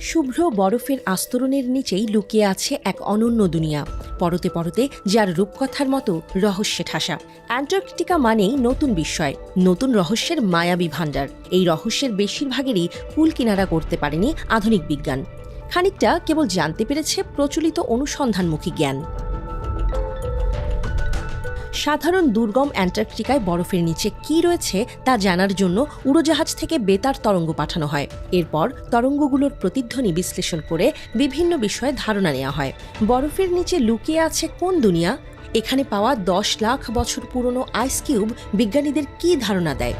শুভ্র বরফের আস্তরণের নিচেই লুকিয়ে আছে এক অনন্য দুনিয়া। পরতে পরতে যার রূপকথার মতো রহস্যে ঠাসা। অ্যান্টার্কটিকা মানেই নতুন বিস্ময়, নতুন রহস্যের মায়াবী ভাণ্ডার। এই রহস্যের বেশিরভাগেরই কুল কিনারা করতে পারেনি আধুনিক বিজ্ঞান। খানিকটা কেবল জানতে পেরেছে প্রচলিত অনুসন্ধানমুখী জ্ঞান। সাধারণ দুর্গম অ্যান্টার্কটিকায় বরফের নিচে কি রয়েছে তা জানার জন্য উড়োজাহাজ থেকে বেতার তরঙ্গ পাঠানো হয়। এরপর তরঙ্গগুলোর প্রতিধ্বনি বিশ্লেষণ করে বিভিন্ন বিষয়ে ধারণা নেওয়া হয়। বরফের নিচে লুকিয়ে আছে কোন দুনিয়া? এখানে পাওয়া দশ লাখ বছর পুরনো আইস কিউব বিজ্ঞানীদের কি ধারণা দেয়?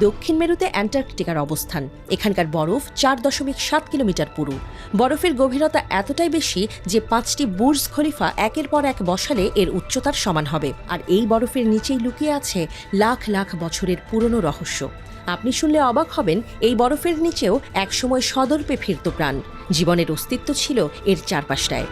দক্ষিণ মেরুতে অ্যান্টার্কটিকার অবস্থান। এখানকার বরফ চার দশমিক সাত কিলোমিটার পুরু। বরফের গভীরতা এতটাই বেশি যে পাঁচটি বুর্জ খলিফা একের পর এক বসালে এর উচ্চতার সমান হবে। আর এই বরফের নিচেই লুকিয়ে আছে লাখ লাখ বছরের পুরনো রহস্য। আপনি শুনলে অবাক হবেন, এই বরফের নিচেও একসময় সদর্পে ফিরত প্রাণ। জীবনের অস্তিত্ব ছিল এর চারপাশটায়।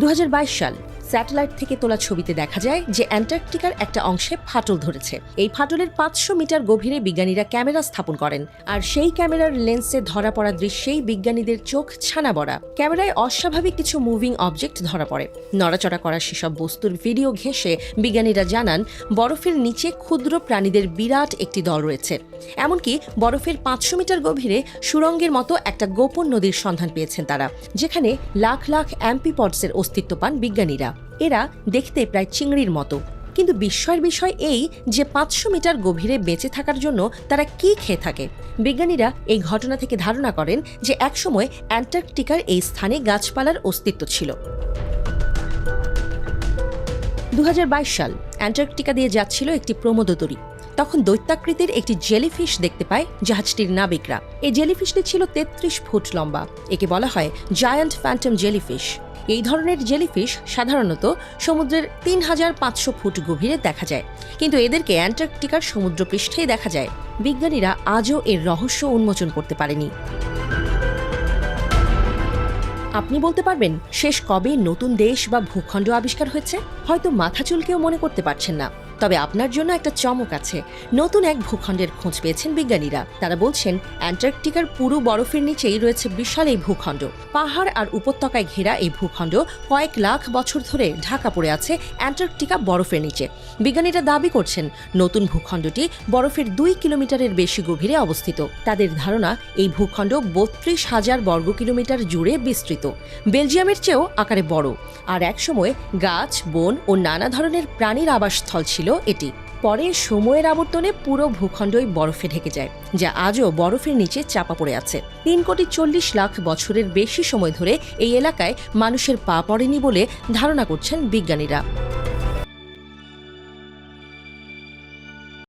দু হাজার বাইশ সাল স্যাটেলাইট থেকে তোলা ছবিতে দেখা যায় যে অ্যান্টার্কটিকার একটা অংশে ফাটল ধরেছে। এই ফাটলের পাঁচশো মিটার গভীরে বিজ্ঞানীরা ক্যামেরা স্থাপন করেন আর সেই ক্যামেরার লেন্সে ধরা পড়া দৃশ্যেই বিজ্ঞানীদের চোখ ছানা বড়া। ক্যামেরায় অস্বাভাবিক কিছু মুভিং অবজেক্ট ধরা পড়ে। নড়াচড়া করা সেসব বস্তুর ভিডিও ঘেঁষে বিজ্ঞানীরা জানান, বরফের নিচে ক্ষুদ্র প্রাণীদের বিরাট একটি দল রয়েছে। এমনকি বরফের পাঁচশো মিটার গভীরে সুরঙ্গের মতো একটা গোপন নদীর সন্ধান পেয়েছেন তারা, যেখানে লাখ লাখ অ্যাম্পিপডসের অস্তিত্ব পান বিজ্ঞানীরা। এরা দেখতে প্রায় চিংড়ির মতো। কিন্তু বিস্ময়ের বিষয় এই যে পাঁচশো মিটার গভীরে বেঁচে থাকার জন্য তারা কি খেয়ে থাকে। বিজ্ঞানীরা এই ঘটনা থেকে ধারণা করেন যে একসময় অ্যান্টার্কটিকার এই স্থানে গাছপালার অস্তিত্ব ছিল। দু হাজার বাইশ সাল অ্যান্টার্কটিকা দিয়ে যাচ্ছিল একটি প্রমোদতরী। তখন দৈত্যাকৃতির একটি জেলিফিশ দেখতে পায় জাহাজটির নাবিকরা। এই জেলিফিশটি ছিল তেত্রিশ ফুট লম্বা। একে বলা হয় জায়ান্ট ফ্যান্টম জেলিফিশ। এই ধরনের জেলিফিশ সাধারণত সমুদ্রের তিন হাজার পাঁচশো ফুট গভীরে দেখা যায়। কিন্তু এদেরকে অ্যান্টার্কটিকার সমুদ্রপৃষ্ঠেই দেখা যায়। বিজ্ঞানীরা আজও এর রহস্য উন্মোচন করতে পারেনি। আপনি বলতে পারবেন, শেষ কবে নতুন দেশ বা ভূখণ্ড আবিষ্কার হয়েছে? হয়তো মাথা চুলকেও মনে করতে পারছেন না। তবে আপনার জন্য একটা চমক আছে। নতুন এক ভূখণ্ডের খোঁজ পেয়েছেন বিজ্ঞানীরা। তারা বলছেন, অ্যান্টার্কটিকার পুরো বরফের নিচেই রয়েছে বিশাল এই ভূখণ্ড। পাহাড় আর উপত্যকায় ঘেরা এই ভূখণ্ড কয়েক লাখ বছর ধরে ঢাকা পড়ে আছে অ্যান্টার্কটিকা বরফের নিচে। বিজ্ঞানীরা দাবি করছেন, নতুন ভূখণ্ডটি বরফের দুই কিলোমিটারের বেশি গভীরে অবস্থিত। তাদের ধারণা, এই ভূখণ্ড বত্রিশ হাজার বর্গ কিলোমিটার জুড়ে বিস্তৃত। বেলজিয়ামের চেয়েও আকারে বড়। আর একসময় গাছ, বন ও নানা ধরনের প্রাণীর আবাসস্থল ছিল। এটি। পরে সময়ের আবর্তনে পুরো ভূখণ্ডই বরফে ঢেকে যায়, যা আজও বরফের নিচে চাপা পড়ে আছে। তিন কোটি চল্লিশ লাখ বছরের বেশি সময় ধরে এই এলাকায় মানুষের পা পড়েনি বলে ধারণা করছেন বিজ্ঞানীরা।